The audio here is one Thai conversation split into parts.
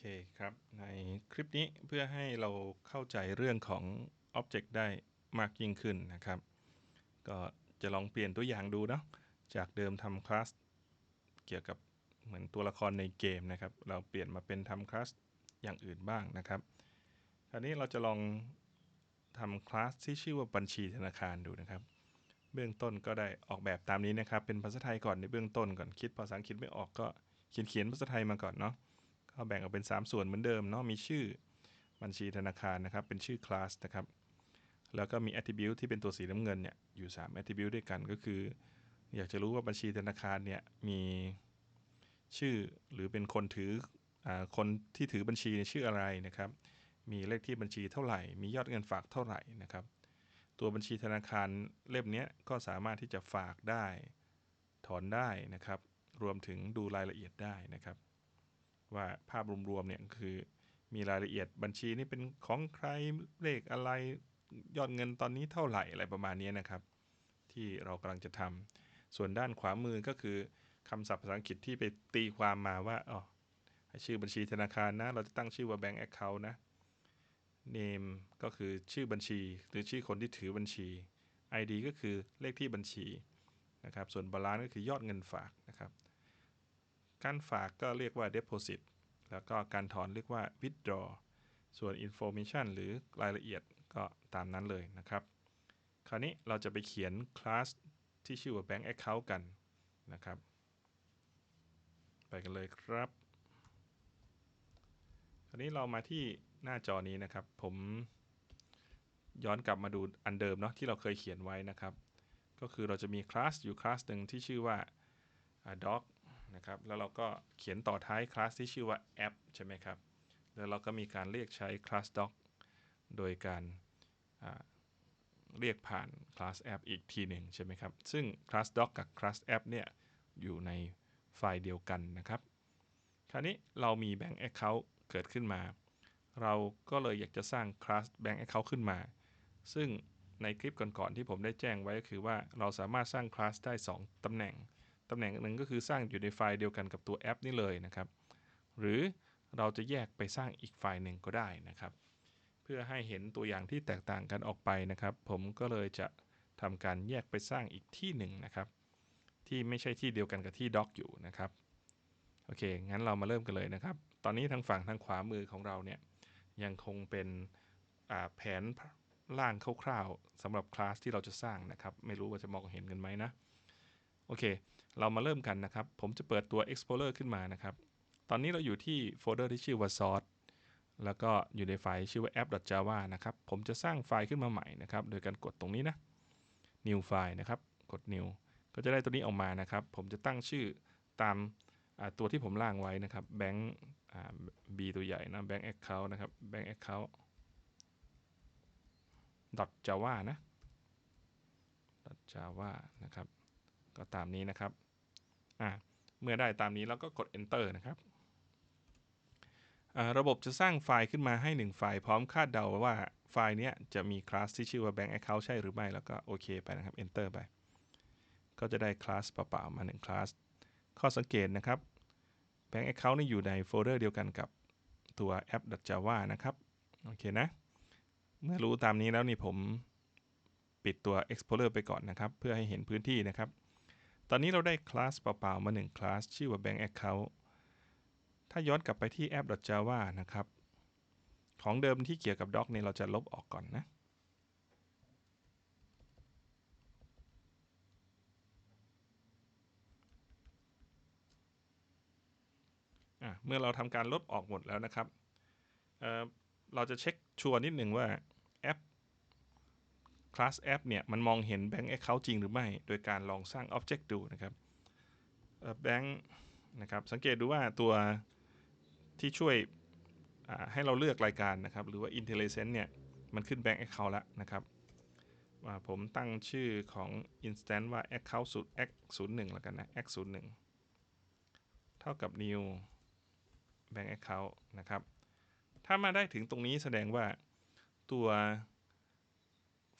เคครับ ในคลิปนี้เพื่อให้เราเข้าใจเรื่องของ Object ได้มากยิ่งขึ้นนะครับ ก็จะลองเปลี่ยนตัวอย่างดูเนาะจากเดิมทำคลาสเกี่ยวกับเหมือนตัวละครในเกมนะครับ เราเปลี่ยนมาเป็นทำคลาสอย่างอื่นบ้างนะครับคราวนี้เราจะลองทำคลาสที่ชื่อว่าบัญชีธนาคารดูนะครับ เบื้องต้นก็ได้ออกแบบตามนี้นะครับ เป็นภาษาไทยก่อนในเบื้องต้นก่อนคิดภาษาอังกฤษไม่ออกก็เขียนเขียนภาษาไทยมาก่อนเนาะ ก็แบ่งออกเป็น 3 ส่วนเหมือนเดิมเนาะมีชื่อบัญชีธนาคารนะครับ เป็นชื่อคลาสนะครับ แล้วก็มี attribute ที่เป็นตัวสีน้ำเงินเนี่ยอยู่ 3 attribute ด้วยกันก็คือ อยากจะรู้ว่าบัญชีธนาคารเนี่ยมีชื่อหรือเป็นคนถืออคนที่ถือบัญชีชื่ออะไรนะครับ มีเลขที่บัญชีเท่าไหร่ มียอดเงินฝากเท่าไหร่นะครับ ตัวบัญชีธนาคารเล่มนี้ก็สามารถที่จะฝากได้ ถอนได้นะครับ รวมถึงดูรายละเอียดได้นะครับ ว่าภาพรวมๆเนี่ยคือมีรายละเอียดบัญชีนี้เป็นของใครเลขอะไรยอดเงินตอนนี้เท่าไหร่อะไรประมาณนี้นะครับ ที่เรากำลังจะทำส่วนด้านขวามือก็คือคำศัพท์ภาษาอังกฤษที่ไปตีความมาว่าอ๋อชื่อบัญชีธนาคารนะ เราจะตั้งชื่อว่า bank account นะ name ก็คือชื่อบัญชี หรือชื่อคนที่ถือบัญชี ID ก็คือเลขที่บัญชีนะครับ ส่วน balance ก็คือยอดเงินฝากนะครับ การฝากก็เรียกว่า deposit แล้วก็การถอนเรียกว่า withdraw ส่วน information หรือรายละเอียดก็ตามนั้นเลยนะครับ คราวนี้เราจะไปเขียนคลาสที่ชื่อว่า bank account กันนะครับ ไปกันเลยครับ คราวนี้เรามาที่หน้าจอนี้นะครับ ผมย้อนกลับมาดูอันเดิมเนาะที่เราเคยเขียนไว้นะครับ ก็คือเราจะมีคลาสอยู่คลาสหนึ่งที่ชื่อว่า doc นะครับ แล้วเราก็เขียนต่อท้ายคลาสที่ชื่อว่า app ใช่ไหมครับ แล้วเราก็มีการเรียกใช้ class doc โดยการเรียกผ่าน class app อีกทีหนึ่งใช่ไหมครับ ซึ่ง class doc กับ class app เนี่ยอยู่ในไฟล์เดียวกันนะครับ คราวนี้เรามี bank account เกิดขึ้นมา เราก็เลยอยากจะสร้าง class bank account ขึ้นมา ซึ่งในคลิปก่อนๆที่ผมได้แจ้งไว้ก็คือว่าเราสามารถสร้าง class ได้ 2 ตำแหน่ง ตำแหน่งหนึ่งก็คือสร้างอยู่ในไฟล์เดียวกันกับตัวแอปนี้เลยนะครับ หรือเราจะแยกไปสร้างอีกไฟล์หนึ่งก็ได้นะครับ เพื่อให้เห็นตัวอย่างที่แตกต่างกันออกไปนะครับ ผมก็เลยจะทำการแยกไปสร้างอีกที่หนึ่งนะครับ ที่ไม่ใช่ที่เดียวกันกับที่ด็อกอยู่นะครับโอเค งั้นเรามาเริ่มกันเลยนะครับ ตอนนี้ทางฝั่งทางขวามือของเราเนี่ยยังคงเป็นแผนล่างคร่าวๆสำหรับคลาสที่เราจะสร้างนะครับ ไม่รู้ว่าจะมองเห็นกันไหมนะ โอเค เรามาเริ่มกันนะครับ ผมจะเปิดตัว Explorer ขึ้นมานะครับ ตอนนี้เราอยู่ที่โฟลเดอร์ที่ชื่อว่า source แล้วก็อยู่ในไฟล์ชื่อว่า app.java นะครับ ผมจะสร้างไฟล์ขึ้นมาใหม่นะครับ โดยการกดตรงนี้นะ new file นะครับ กด new ก็จะได้ตัวนี้ออกมานะครับ ผมจะตั้งชื่อตามตัวที่ผมล่างไว้นะครับ bank b ตัวใหญ่นะ bank account นะครับ bank account java นะ java นะครับ ก็ตามนี้นะครับเมื่อได้ตามนี้แล้วก็กด enter นะครับระบบจะสร้างไฟล์ขึ้นมาให้ 1 ไฟล์พร้อมคาดเดาว่าไฟล์นี้จะมีคลาสที่ชื่อว่า bank account ใช่หรือไม่ แล้วก็โอเคไปนะครับ enter ไป ก็จะได้คลาสเปล่าๆมา1คลาส ข้อสังเกตนะครับ bank account นี่อยู่ในโฟลเดอร์เดียวกันกับตัว app.java นะครับ โอเคนะ เมื่อรู้ตามนี้แล้วนี่ผมปิดตัว Explorer ไปก่อนนะครับ เพื่อให้เห็นพื้นที่นะครับ ตอนนี้เราได้คลาสเปล่าๆ มา1คลาสชื่อว่า bank account ถ้าย้อนกลับไปที่ app.java นะครับ ของเดิมที่เกี่ยวกับ doc เนี่ยเราจะลบออกก่อนนะ เมื่อเราทำการลบออกหมดแล้วนะครับเเราจะเช็คชัวร์นิดหนึ่งว่าแอป class app เนี่ยมันมองเห็น bank account จริงหรือไม่ โดยการลองสร้าง object ดูนะครับ bank นะครับสังเกตดูว่าตัวที่ช่วยให้เราเลือกรายการนะครับ หรือว่า intelligent เนี่ยมันขึ้น bank account แล้วนะครับผมตั้งชื่อของ instance ว่า account สุด x 0 1แล้วกันนะ x 0 1เท่ากับ new bank account นะครับ ถ้ามาได้ถึงตรงนี้แสดงว่าตัว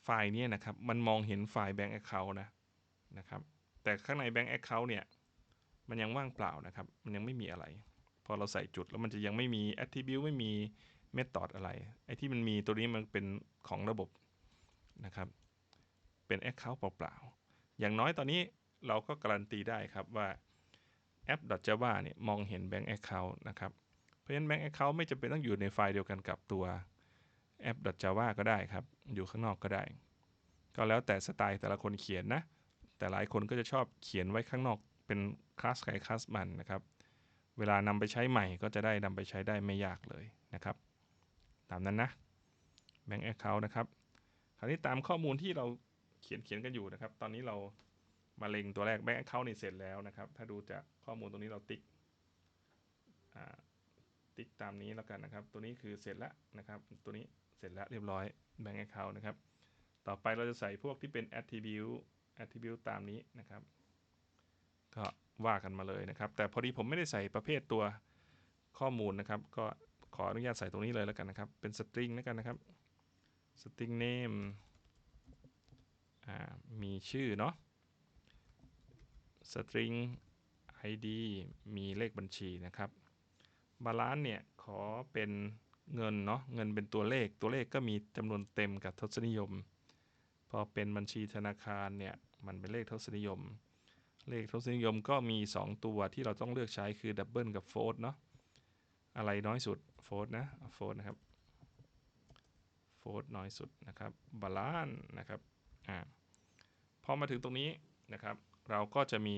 ไฟล์นี้นะครับ มันมองเห็นไฟล์ bank account นะนะครับ แต่ข้างใน bank account เนี่ย มันยังว่างเปล่านะครับ มันยังไม่มีอะไร พอเราใส่จุดแล้วมันจะยังไม่มี attribute ไม่มี method อะไร ไอ้ที่มันมีตัวนี้มันเป็นของระบบนะครับ เป็น account เปล่าๆ อย่างน้อยตอนนี้เราก็การันตีได้ครับว่า app.java เนี่ยมองเห็น bank account นะครับ เพราะฉะนั้น bank account ไม่จำเป็นต้องอยู่ในไฟล์เดียวกันกับตัว app.java ก็ได้ครับ อยู่ข้างนอกก็ได้ ก็แล้วแต่สไตล์แต่ละคนเขียนนะ แต่หลายคนก็จะชอบเขียนไว้ข้างนอกเป็นคลาสใครคลาสมันนะครับ เวลานำไปใช้ใหม่ก็จะได้นำไปใช้ได้ไม่ยากเลยนะครับ ตามนั้นนะ Bank Account นะครับ คราวนี้ตามข้อมูลที่เราเขียนเขียนกันอยู่นะครับ ตอนนี้เรามาเล็งตัวแรก Bank Account นี่เสร็จแล้วนะครับ ถ้าดูจากข้อมูลตรงนี้เราติ๊กติ๊กตามนี้แล้วกันนะครับ ตัวนี้คือเสร็จแล้วนะครับ ตัวนี้ เสร็จแล้วเรียบร้อย Bank Account นะครับ ต่อไปเราจะใส่พวกที่เป็น attribute attribute ตามนี้นะครับ ก็ว่ากันมาเลยนะครับ แต่พอดีผมไม่ได้ใส่ประเภทตัวข้อมูลนะครับ ก็ขออนุญาตใส่ตรงนี้เลยแล้วกันนะครับ เป็น string แล้วกันนะครับ string name มีชื่อเนาะ string id มีเลขบัญชีนะครับ balance เนี่ย ขอเป็น เงินเนาะเงินเป็นตัวเลขตัวเลขก็มีจำนวนเต็มกับทศนิยม พอเป็นบัญชีธนาคารเนี่ยมันเป็นเลขทศนิยม เลขทศนิยมก็มี 2 ตัวที่เราต้องเลือกใช้คือดับเบิลกับโฟร์เนาะอะไรน้อยสุดโฟร์นะโฟร์นะครับโฟร์น้อยสุดนะครับบาลานนะครับอ่าพอมาถึงตรงนี้นะครับ เราก็จะมี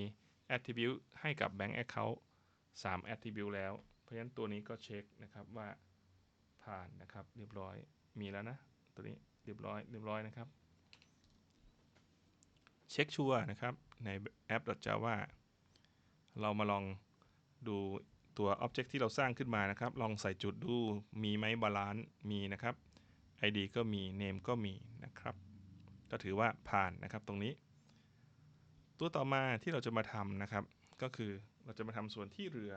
attribute ให้กับ bank account 3 attribute แล้ว เพราะฉะนั้นตัวนี้ก็เช็คนะครับว่า ผ่านนะครับ เรียบร้อยมีแล้วนะ ตัวนี้เรียบร้อยเรียบร้อยนะครับ เช็คชัวร์นะครับในแอป .java เรามาลองดูตัว Object ที่เราสร้างขึ้นมานะครับ ลองใส่จุดดูมีไหมบาลานซ์มีนะครับ ID ก็มี Name ก็มีนะครับ ก็ถือว่าผ่านนะครับตรงนี้ ตัวต่อมาที่เราจะมาทำนะครับ ก็คือเราจะมาทำส่วนที่เหลือ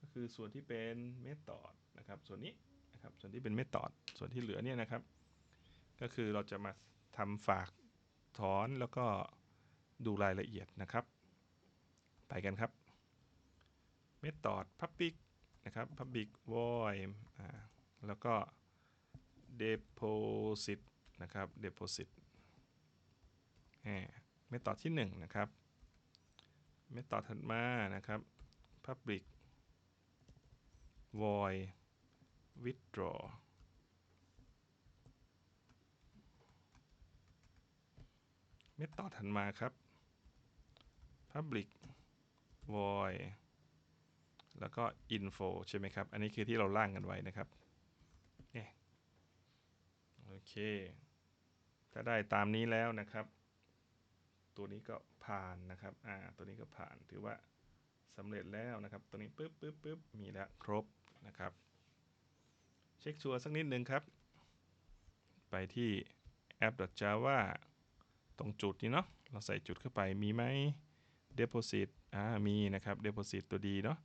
ก็คือส่วนที่เป็น Method นะครับ ส่วนนี้ นะครับส่วนที่เป็น Method ส่วนที่เหลือเนี่ยนะครับ ก็คือเราจะมาทำฝากถอนแล้วก็ดูรายละเอียดนะครับ ไปกันครับ method public นะครับ public void อ่าแล้วก็ deposit นะครับ deposit แหม method ที่1นะครับ method ถัดมานะครับ public void withdraw เมธอดถัดมาครับ public void แล้วก็ info ใช่ไหมครับ อันนี้คือที่เราล่างกันไว้นะครับเนี่ยโอเค ถ้าได้ตามนี้แล้วนะครับ ตัวนี้ก็ผ่านนะครับ อ่า ตัวนี้ก็ผ่าน ถือว่าสำเร็จแล้วนะครับ ตัวนี้ปึ๊บปึ๊บปึ๊บมีแล้วครบนะครับ ช็คชัวร์สักนิดนึงครับ ไปที่ app.java ตรงจุดนี้เนาะเราใส่จุดเข้าไปมีไหม deposit อ่ามีนะครับ deposit ตัวดีเนาะ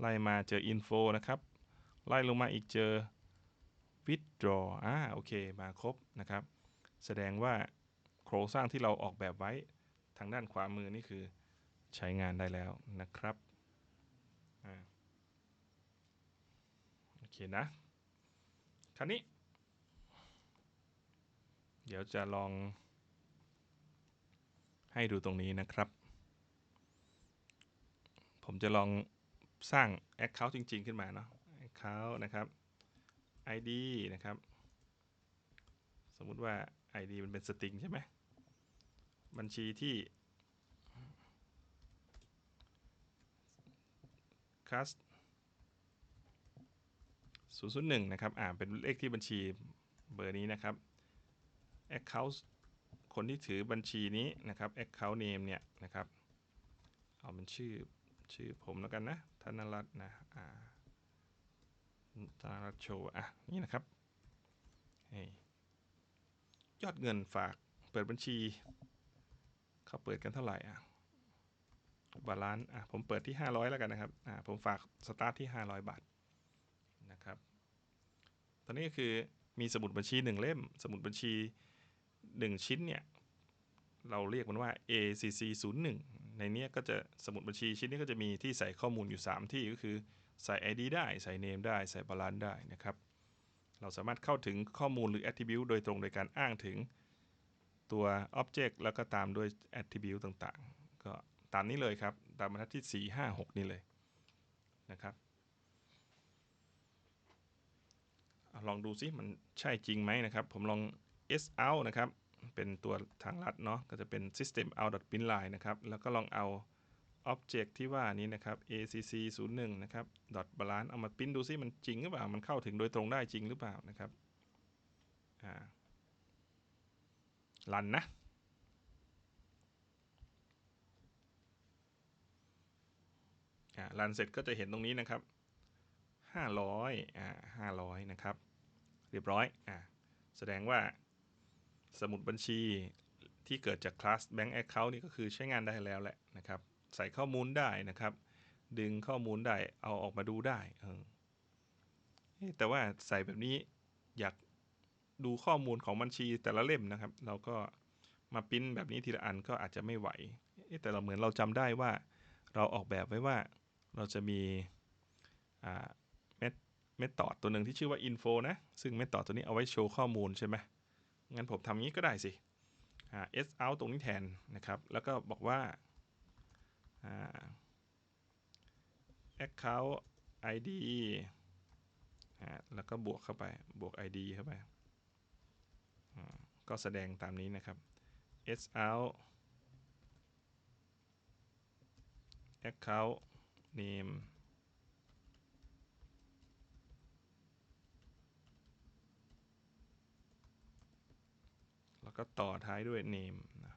ไล่มาเจอ info นะครับ ไล่ลงมาอีกเจอ withdraw อ่าโอเค มาครบนะครับ แสดงว่าโครงสร้างที่เราออกแบบไว้ทางด้านขวามือนี่คือใช้งานได้แล้วนะครับ อ่า โอเคนะ คราวนี้ เดี๋ยวจะลอง ให้ดูตรงนี้นะครับ ผมจะลองสร้าง Account จริง ๆ ขึ้นมาเนาะ Account นะครับ ID นะครับ สมมุติว่า ID มันเป็นสตริงใช่ไหมบัญชีที่คัส 001นะครับอ่าเป็นเลขที่บัญชีเบอร์นี้นะครับ Account คนที่ถือบัญชีนี้นะครับ Account name เนี่ยนะครับเอาเป็นชื่อชื่อผมแล้วกันนะธนรัตน์นะอ่าธนรัตน์โชว์อะนี่นะครับยอดเงินฝากเปิดบัญชี เขาเปิดกันเท่าไหร่อะบาลานซ์อะผมเปิดที่ 500 แล้วกันนะครับอ่าผมฝากสตาร์ทที่ 500 บาท ตอนนี้ก็คือมีสมุดบัญชี1เล่ม สมุดบัญชี1ชิ้นเนี่ย เราเรียกมันว่า ACC 01ในเนี้ยก็จะสมุดบัญชีชิ้นนี้ก็จะมีที่ใส่ข้อมูลอยู่ 3 ที่ก็คือใส่ ID ได้ ใส่ name ได้ ใส่ balance ได้นะครับ เราสามารถเข้าถึงข้อมูลหรือ attribute โดยตรงโดยการอ้างถึงตัว object แล้วก็ตามด้วย attribute ต่างๆ ก็ตามนี้เลยครับ ตามบรรทัดที่ 4 5 6 นี่เลยนะครับเอา ลองดูซิมันใช่จริงไหมนะครับ ผมลอง s out นะครับ เป็นตัวทางลัดเนาะก็จะเป็น system out print line นะครับ แล้วก็ลองเอา object ที่ว่านี้นะครับ acc 0 1นะครับ dot balance เอามาพิมพ์ดูซิมันจริงหรือเปล่า มันเข้าถึงโดยตรงได้จริงหรือเปล่านะครับอ่าลันนะอ่ารันเสร็จก็จะเห็นตรงนี้นะครับ 500อ่า500 นะครับ เรียบร้อยอ่าแสดงว่าสมุดบัญชีที่เกิดจากคลาส Bank Account นี่ก็คือใช้งานได้แล้วแหละนะครับ ใส่ข้อมูลได้นะครับ ดึงข้อมูลได้เอาออกมาดูได้เออแต่ว่าใส่แบบนี้อยากดูข้อมูลของบัญชีแต่ละเล่มนะครับ เราก็มาปริ้นแบบนี้ทีละอันก็อาจจะไม่ไหว แต่เราเหมือนเราจำได้ว่า เราออกแบบไว้ว่าเราจะมี เมธอดตัวหนึ่งที่ชื่อว่า info นะ ซึ่งเมธอดตัวนี้เอาไว้โชว์ข้อมูลใช่ไหมงั้นผมทำงี้ก็ได้สิ s out ตรงนี้แทนนะครับ แล้วก็บอกว่า account id แล้วก็บวกเข้าไป บวก id เข้าไป ก็แสดงตามนี้นะครับ s out account name แล้ว ก็ต่อท้ายด้วย name นะ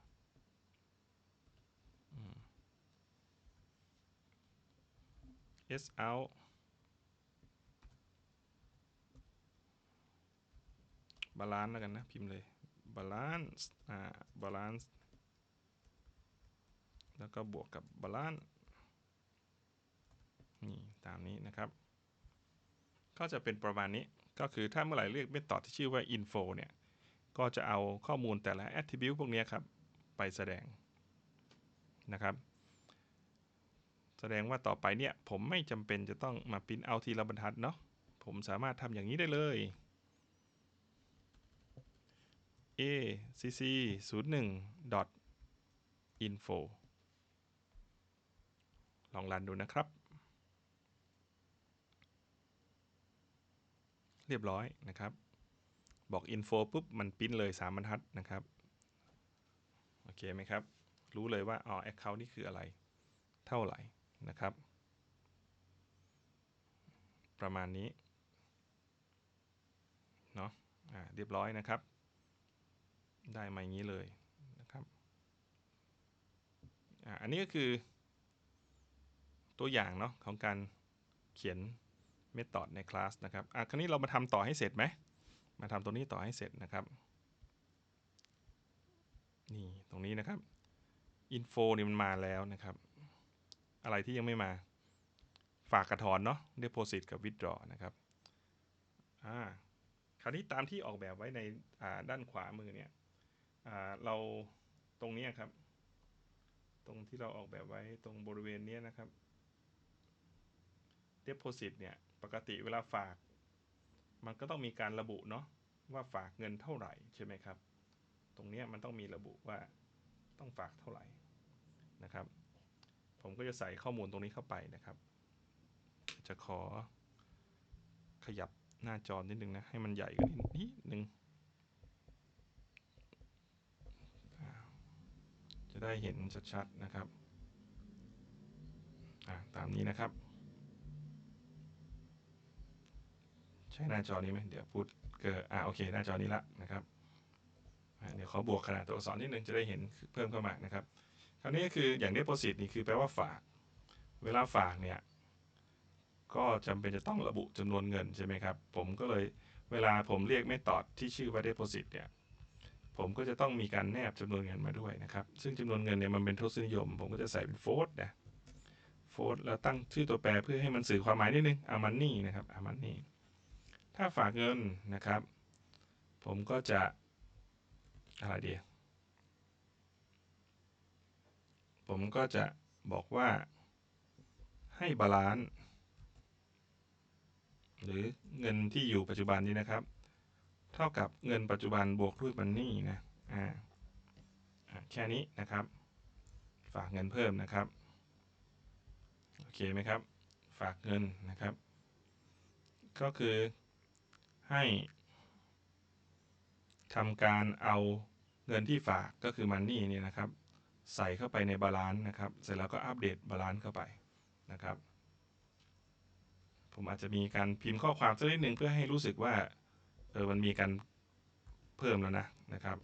s out balance แล้วกันนะ พิมพ์เลย balance อ่า balance แล้วก็บวกกับ balance นี่ตามนี้นะครับ ก็จะเป็นประมาณนี้ก็คือถ้าเมื่อไหร่เรียกเมธอดที่ชื่อว่า info เนี่ย ก็จะเอาข้อมูลแต่ละ attribute พวกนี้ครับ ไปแสดงนะครับ แสดงว่าต่อไปเนี่ย ผมไม่จำเป็นจะต้องมาพิมพ์เอาทีละบรรทัดเนาะผมสามารถทำอย่างนี้ได้เลย a c c 0 1 dot info ลองรันดูนะครับ เรียบร้อยนะครับ บอก info ปุ๊บมันปิ้นเลย 3 บรรทัดนะครับ โอเคไหมครับ รู้เลยว่าอ๋อ account นี่คืออะไร เท่าไหร่นะครับ ประมาณนี้ เนาะะเรียบร้อยนะครับ ได้มาอย่างนี้เลยนะครับออันนี้ก็คือ ตัวอย่างเนาะของการเขียนเมธอดในคลาสนะครับอะคราวนี้เรามาทำต่อให้เสร็จไหม มาทำตัวนี้ต่อให้เสร็จนะครับ นี่ตรงนี้นะครับ info นี่มันมาแล้วนะครับ อะไรที่ยังไม่มา ฝากกระถอนเนาะ deposit กับ withdraw นะครับ อ่า คราวนี้ตามที่ออกแบบไว้ในด้านขวามือเนี่ยเราตรงนี้ครับ ตรงที่เราออกแบบไว้ตรงบริเวณนี้นะครับ deposit เนี่ย ปกติเวลาฝาก มันก็ต้องมีการระบุเนาะว่าฝากเงินเท่าไหร่ใช่ไหมครับ ตรงนี้มันต้องมีระบุว่าต้องฝากเท่าไหร่นะครับ ผมก็จะใส่ข้อมูลตรงนี้เข้าไปนะครับ จะขอขยับหน้าจอนิดนึงนะ ให้มันใหญ่กว่านี้นิดนึงจะได้เห็นชัดๆนะครับ ตามนี้นะครับ ใช้หน้าจอนี้ไหมเดี๋ยวพูดเกิดอ่าโอเค หน้าจอนี้ละนะครับเดี๋ยวขอบวกขนาดตัวอักษรนิดนึงจะได้เห็นเพิ่มเข้ามานะครับ คราวนี้ก็คืออย่าง deposit นี่คือแปลว่าฝาก เวลาฝากเนี่ยก็จำเป็นจะต้องระบุจำนวนเงินใช่ไหมครับ ผมก็เลยเวลาผมเรียกเมธอดที่ชื่อว่า deposit เนี่ยผมก็จะต้องมีการแนบจำนวนเงินมาด้วยนะครับ ซึ่งจำนวนเงินเนี่ยมันเป็นทศนิยม ผมก็จะใส่เป็นโฟร์นะโฟร์แล้วตั้งชื่อตัวแปรเพื่อให้มันสื่อความหมายนิดนึงอามันนี่นะครับอามันนี่ ถ้าฝากเงินนะครับ ผมก็จะอะไรดี ผมก็จะบอกว่าให้บาลานซ์หรือเงินที่อยู่ปัจจุบันนี้นะครับ เท่ากับเงินปัจจุบันบวกด้วยมันนี่นะอ่าอ่าแค่นี้นะครับ ฝากเงินเพิ่มนะครับ โอเคไหมครับ ฝากเงินนะครับ ก็คือ ให้ทำการเอาเงินที่ฝากก็คือมันนี่เนี่ยนะครับ ใส่เข้าไปในบาลานซ์นะครับ เสร็จแล้วก็อัปเดตบาลานซ์เข้าไปนะครับ ผมอาจจะมีการพิมพ์ข้อความสักนิดหนึ่งเพื่อให้รู้สึกว่าเออมันมีการเพิ่มแล้วนะนะครับ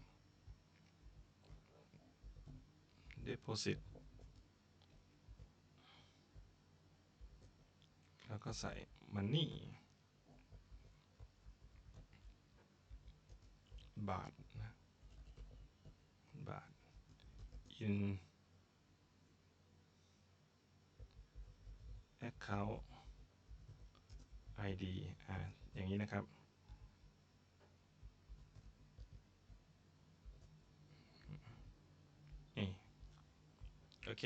deposit แล้วก็ใส่ money บาทนะบาท in account ID อ่าอย่างนี้นะครับ นี่ โอเค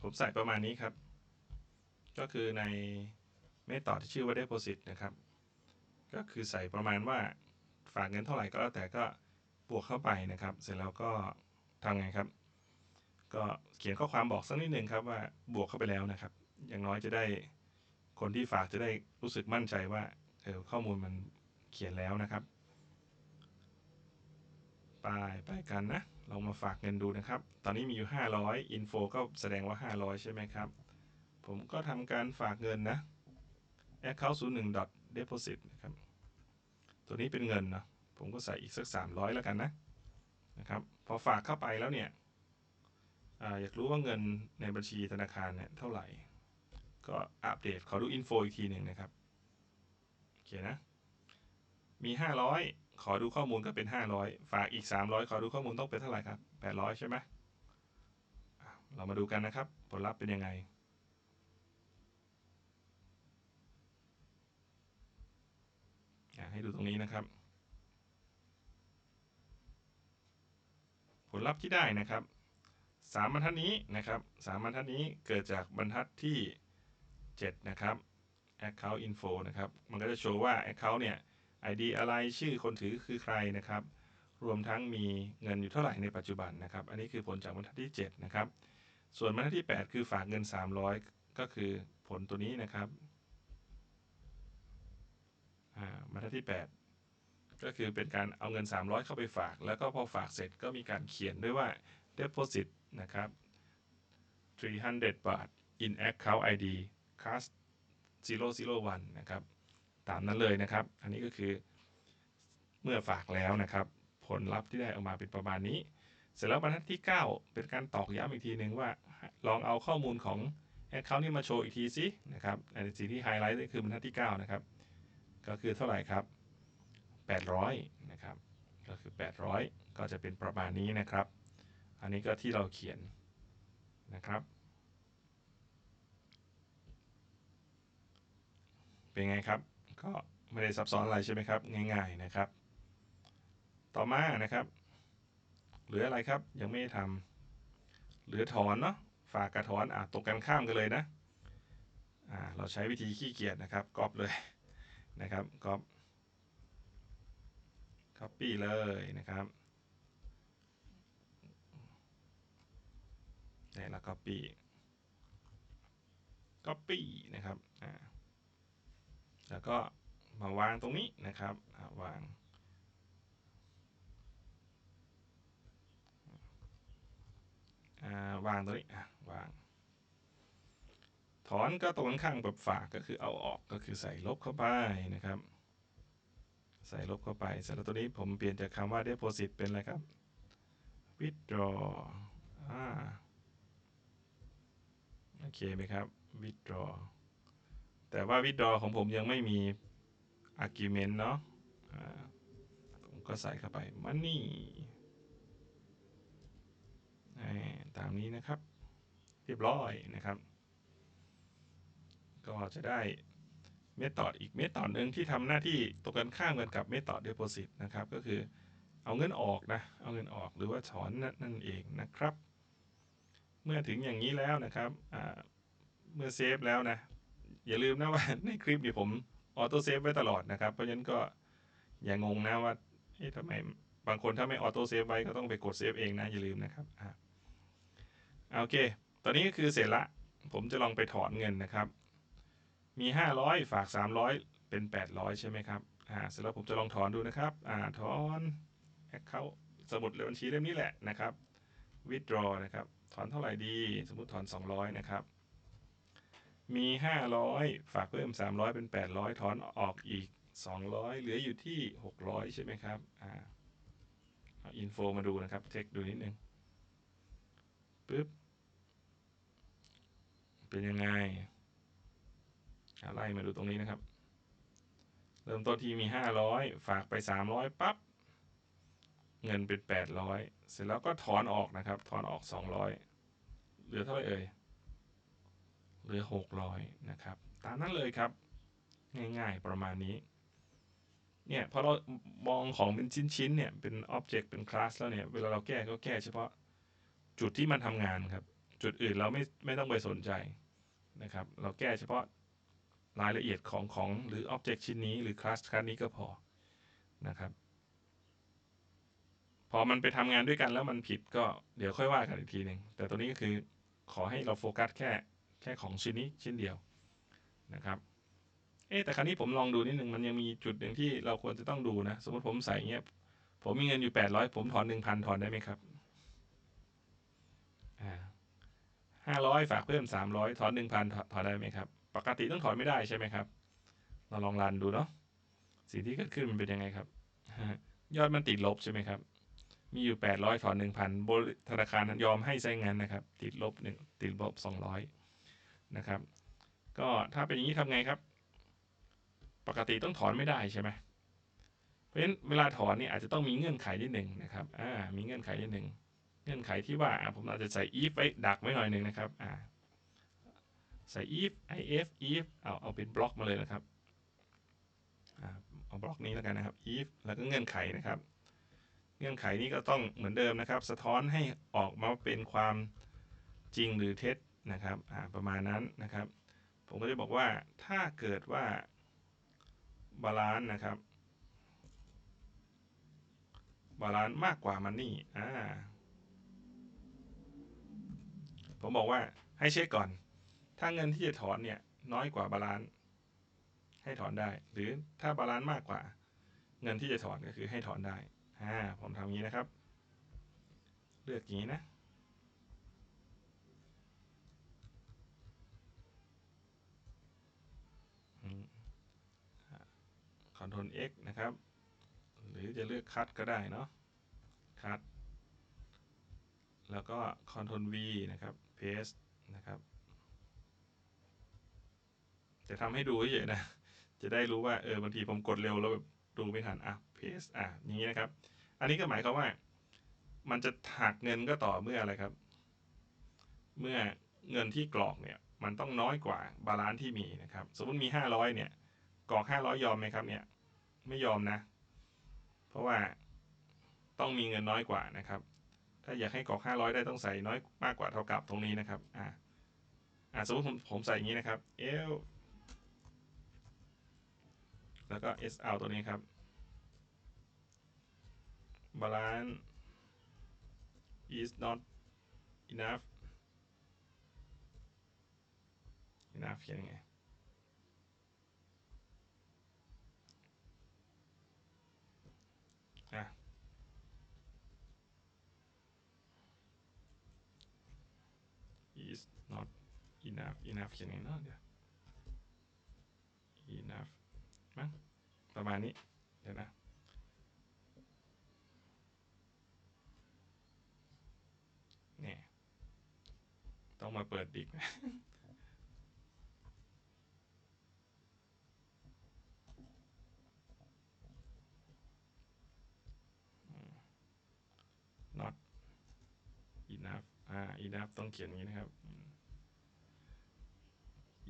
ผมใส่ประมาณนี้ครับ ก็คือในเมธอดที่ชื่อว่า deposit นะครับ ก็คือใส่ประมาณว่า ฝากเงินเท่าไหร่ก็แล้วแต่ก็บวกเข้าไปนะครับ เสร็จแล้วก็ทำไงครับ ก็เขียนข้อความบอกสักนิดหนึ่งครับว่าบวกเข้าไปแล้วนะครับ อย่างน้อยจะได้คนที่ฝากจะได้รู้สึกมั่นใจว่าเออข้อมูลมันเขียนแล้วนะครับไปไปกันนะเรามาฝากเงินดูนะครับ ตอนนี้มีอยู่ 500 info ก็แสดงว่า 500 ใช่ไหมครับ ผมก็ทำการฝากเงินนะ account 01 deposit นะครับ ตัวนี้เป็นเงินนะผมก็ใส่อีกสัก 300 แล้วกันนะนะครับพอฝากเข้าไปแล้วเนี่ยออยากรู้ว่าเงินในบัญชีธนาคารเนี่ยเท่าไหร่ ก็อัปเดตขอดูอินโฟอีกทีหนึ่งนะครับโอเคนะมี 500 ขอดูข้อมูลก็เป็น 500 ฝากอีก 300 ขอดูข้อมูลต้องเป็นเท่าไหร่ครับ 800 ใช่ไหมเรามาดูกันนะครับ ผลลัพธ์เป็นยังไง อะ ให้ดูตรงนี้นะครับ ผลลัพธ์ที่ได้นะครับสามบรรทัดนี้นะครับสามบรรทัดนี้เกิดจากบรรทัดที่ 7 นะครับ account info นะครับ มันก็จะโชว์ว่า account เนี่ย ID อะไรชื่อคนถือคือใครนะครับ รวมทั้งมีเงินอยู่เท่าไหร่ในปัจจุบันนะครับ อันนี้คือผลจากบรรทัดที่ 7 นะครับ ส่วนบรรทัดที่ 8 คือฝากเงิน 300 ก็คือผลตัวนี้นะครับ บรรทัดที่ 8 ก็คือเป็นการเอาเงิน 300 เข้าไปฝาก แล้วก็พอฝากเสร็จก็มีการเขียนด้วยว่า deposit นะครับ 300 บาท in account ID cast 001 นะครับ ตามนั้นเลยนะครับ อันนี้ก็คือเมื่อฝากแล้วนะครับ ผลลัพธ์ที่ได้ออกมาเป็นประมาณนี้ เสร็จแล้วบรรทัดที่ 9 เป็นการตอกย้ำอีกทีหนึ่งว่า ลองเอาข้อมูลของ Account นี้มาโชว์อีกทีสินะครับในสิ่งที่ไฮไลท์ก็คือบรรทัดที่ 9 นะครับ ก็คือเท่าไหร่ครับ 800 นะครับ ก็คือ 800 ก็จะเป็นประมาณนี้นะครับ อันนี้ก็ที่เราเขียนนะครับ เป็นไงครับ ก็ไม่ได้ซับซ้อนอะไรใช่ไหมครับ ง่ายๆนะครับ ต่อมานะครับ เหลืออะไรครับ ยังไม่ได้ทำเหลือถอนเนาะ ฝากกระถอนอะตรงกันข้ามกันเลยนะอ่าเราใช้วิธีขี้เกียจนะครับ กอปเลย นะครับก๊อป copy เลยนะครับนี่แล้ว copy copy นะครับอ่าแล้วก็มาวางตรงนี้นะครับาวางอ่าวางตรงนี้อะวาง ถอนก็ตรงข้างแบบฝากก็คือเอาออกก็คือใส่ลบเข้าไปนะครับ ใส่ลบเข้าไปสร็จแล้วตัวนี้ผมเปลี่ยนจากคำว่า deposit เป็นอะไรครับ withdraw อ่าโอเคไหมครับ withdraw แต่ว่า withdraw ของผมยังไม่มี argument เนาะผมก็ใส่เข้าไป money อ่าตามนี้นะครับ เรียบร้อยนะครับ ก็จะได้เมธอดอีกเมธอดหนึ่งที่ทำหน้าที่ตรงกันข้ามกันกับเมธอด deposit นะครับ ก็คือเอาเงินออกนะ เอาเงินออกหรือว่าถอนนั่นนั่นเองนะครับ เมื่อถึงอย่างนี้แล้วนะครับ เมื่อเซฟแล้วนะ อย่าลืมนะว่าในคลิปนี้ผมออโต้เซฟไว้ตลอดนะครับ เพราะฉะนั้นก็อย่างงงนะว่าเอ๊ะทำไมบางคนถ้าไม่ออโต้เซฟไว้ก็ต้องไปกดเซฟเองนะ อย่าลืมนะครับอ่าโอเค ตอนนี้ก็คือเสร็จละ ผมจะลองไปถอนเงินนะครับ มี 500 ฝาก 300 เป็น 800 ใช่ไหมครับอ่าเสร็จแล้วผมจะลองถอนดูนะครับอ่าถอนแอคเคาสมุดเลบัญชีเล่มนี้แหละนะครับ withdraw นะครับ ถอนเท่าไหร่ดี สมมติถอน 200 นะครับ มี 500 ฝากเพิ่ม 300 เป็น 800 ถอนออกอีก 200 เหลืออยู่ที่ 600 ใช่ไหมครับอ่าเอาอินโฟมาดูนะครับ เช็คดูนิดนึงปึ๊บ เป็นยังไง ไล่มาดูตรงนี้นะครับ เริ่มต้นที่มี 500 ฝากไป 300ปั๊บเงินเป็น 800 เสร็จแล้วก็ถอนออกนะครับ ถอนออก 200 เหลือเท่าไหร่เอ่ยเหลือ 600 นะครับ ตามนั้นเลยครับ ง่ายๆประมาณนี้ เนี่ยพอเรามองของเป็นชิ้นๆเนี่ย เป็นอ็อบเจกต์เป็นคลาสแล้วเนี่ย เวลาเราแก้ก็แก้เฉพาะจุดที่มันทำงานครับ จุดอื่นเราไม่ไม่ต้องไปสนใจนะครับ เราแก้เฉพาะ รายละเอียดของของหรืออ็อบเจกต์ชิ้นนี้หรือคลาสคลาสนี้ก็พอนะครับ พอมันไปทำงานด้วยกันแล้วมันผิดก็เดี๋ยวค่อยว่ากันอีกทีหนึ่งแต่ตัวนี้ก็คือขอให้เราโฟกัสแค่แค่ของชิ้นนี้ชิ้นเดียวนะครับเอ๊แต่ครั้นี้ผมลองดูนิดหนึ่งมันยังมีจุดหนึ่งที่เราควรจะต้องดูนะ สมมติผมใส่เงี้ยผมมีเงินอยู่แปดร้อยผมถอนหนึ่งพันถอนได้ไหมครับอ่าห้าร้อยฝากเพิ่มสามร้อยถอนหนึ่งพันถอนได้ไหมครับ ปกติต้องถอนไม่ได้ใช่ไหมครับ เราลองรันดูเนาะสิ่งที่เกิดขึ้นมันเป็นยังไงครับ ยอดมันติดลบใช่ไหมครับ มีอยู่ 800 ถอน 1,000บริธนาคารยอมให้ใช้งานนะครับ ติดลบหนึ่งติดลบ 200 นะครับ ก็ถ้าเป็นอย่างนี้ทำไงครับ ปกติต้องถอนไม่ได้ใช่ไหมเพราะฉะนั้นเวลาถอนเนี่ยอาจจะต้องมีเงื่อนไขนิดหนึ่งนะครับ อ่า มีเงื่อนไขนิดหนึ่ง เงื่อนไขที่ว่าผมอาจจะใส่ if ไว้ดักไว้หน่อยหนึ่งนะครับ อ่า ใส่ if if if เอาเอาเป็นบล็อกมาเลยนะครับเอาบล็อกนี้แล้วกันนะครับ if แล้วก็เงื่อนไขนะครับ เงื่อนไขนี้ก็ต้องเหมือนเดิมนะครับ สะท้อนให้ออกมาเป็นความจริงหรือเท็จนะครับประมาณนั้นนะครับ ผมก็จะบอกว่าถ้าเกิดว่าบาลานซ์นะครับบาลานซ์มากกว่ามันนี่อ่าผมบอกว่าให้เช็คก่อน ถ้าเงินที่จะถอนเนี่ยน้อยกว่าบาลานซ์ให้ถอนได้ หรือถ้าบาลานซ์มากกว่า เงินที่จะถอนก็คือให้ถอนได้อ่าผมทำงี้นะครับ เลือกอย่างนี้นะคอนโทรล X นะครับ หรือจะเลือกคัดก็ได้เนาะคัดแล้วก็คอนโทรล V นะครับ paste นะครับ จะทำให้ดูเฉยๆนะ จะได้รู้ว่าเออบางทีผมกดเร็วแล้วแบบดูไม่ทันอะ paste อะอย่างนี้นะครับ อันนี้ก็หมายความว่า มันจะหักเงินก็ต่อเมื่ออะไรครับ เมื่อเงินที่กรอกเนี่ย มันต้องน้อยกว่าบาลานซ์ที่มีนะครับ สมมติมี 500 เนี่ยกรอก 500 ยอมไหมครับเนี่ย ไม่ยอมนะ เพราะว่าต้องมีเงินน้อยกว่านะครับ ถ้าอยากให้กรอก 500 ได้ต้องใส่น้อยมากกว่าเท่ากับตรงนี้นะครับอ่าอ่าสมมติผมผมใส่อย่างนี้นะครับ L แล้วก็ S out ตัวนี้ครับ balance is not enough enough เขียนยังไง อะ is not enough enough เขียนยังไงเนาะเดี๋ยว enough ประมาณนี้ เดี๋ยวนะเนี่ยต้องมาเปิดดิกนะ not enough อ่า enough ต้องเขียนอย่างนี้นะครับ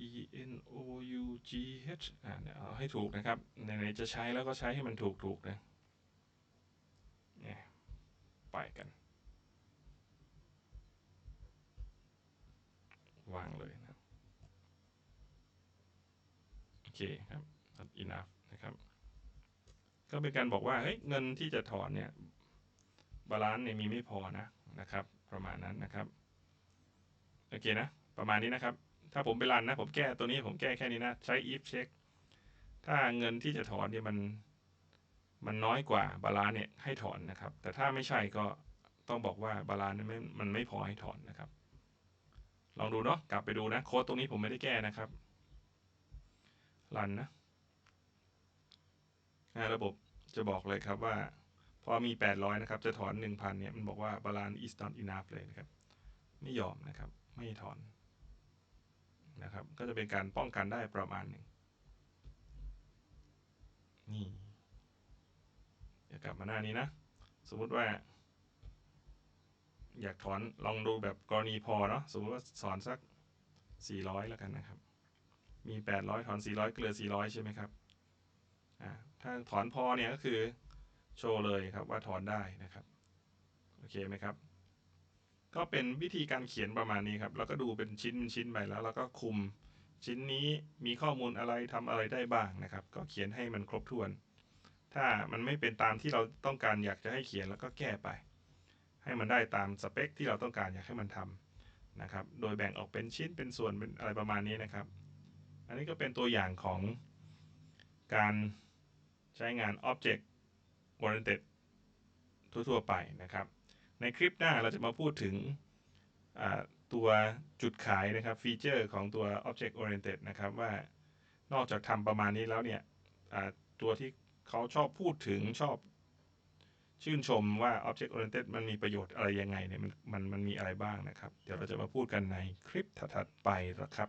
e n o u g h อ่าเดี๋ยวเอาให้ถูกนะครับไหนๆจะใช้แล้วก็ใช้ให้มันถูกๆนะเนี่ยไปกัน วางเลยนะ โอเคครับ not enough ก็เป็นการบอกว่า เฮ้ย เงินที่จะถอนเนี่ย บาลานซ์เนี่ยมีไม่พอนะ นะครับ ประมาณนั้นนะครับ โอเคนะ ประมาณนี้นะครับ ถ้าผมไปรันนะ ผมแก้ตัวนี้ผมแก้แค่นี้นะ ใช้ if check ถ้าเงินที่จะถอนเนี่ยมันมันน้อยกว่าบาลานเนี่ยให้ถอนนะครับ แต่ถ้าไม่ใช่ก็ต้องบอกว่าบาลานซ์เนี่มันไม่พอให้ถอนนะครับ ลองดูเนาะกลับไปดูนะโค้ดตรงนี้ผมไม่ได้แก้นะครับรันนะอ่าระบบจะบอกเลยครับว่า พอมี 800 นะครับ จะถอน 1,000 เนี่ย มันบอกว่า balance is not enough เลยนะครับ ไม่ยอมนะครับ ไม่ถอน นะครับ ก็จะเป็นการป้องกันได้ประมาณหนึ่งนี่เดี๋ยวกลับมาหน้านี้นะ สมมุติว่า อยากถอนลองดูแบบกรณีพอเนาะสมมติว่าสอนสัก 400 แล้วกันนะครับ มี 800 ถอน 400 เกลือ 400 ใช่ไหมครับอ่าถ้าถอนพอเนี่ยก็คือโชว์เลยครับว่าถอนได้นะครับ โอเคไหมครับ ก็เป็นวิธีการเขียนประมาณนี้ครับ แล้วก็ดูเป็นชิ้นเป็นชิ้นไปแล้วแล้วก็คุม ชิ้นนี้มีข้อมูลอะไรทำอะไรได้บ้างนะครับ ก็เขียนให้มันครบถ้วน ถ้ามันไม่เป็นตามที่เราต้องการอยากจะให้เขียนแล้วก็แก้ไป ให้มันได้ตามสเปคที่เราต้องการอยากให้มันทำนะครับ โดยแบ่งออกเป็นชิ้นเป็นส่วนเป็นอะไรประมาณนี้นะครับ อันนี้ก็เป็นตัวอย่างของการใช้งาน Object Oriented ทั่วๆไปนะครับ ในคลิปหน้าเราจะมาพูดถึงตัวจุดขายนะครับฟีเจอร์ของตัว Object Oriented นะครับว่านอกจากทำประมาณนี้แล้วเนี่ยตัวที่เขาชอบพูดถึงชอบชื่นชมว่า Object Oriented มันมีประโยชน์อะไรยังไงเนี่ยมันมันมันมีอะไรบ้างนะครับ เดี๋ยวเราจะมาพูดกันในคลิปถัดๆไปนะครับ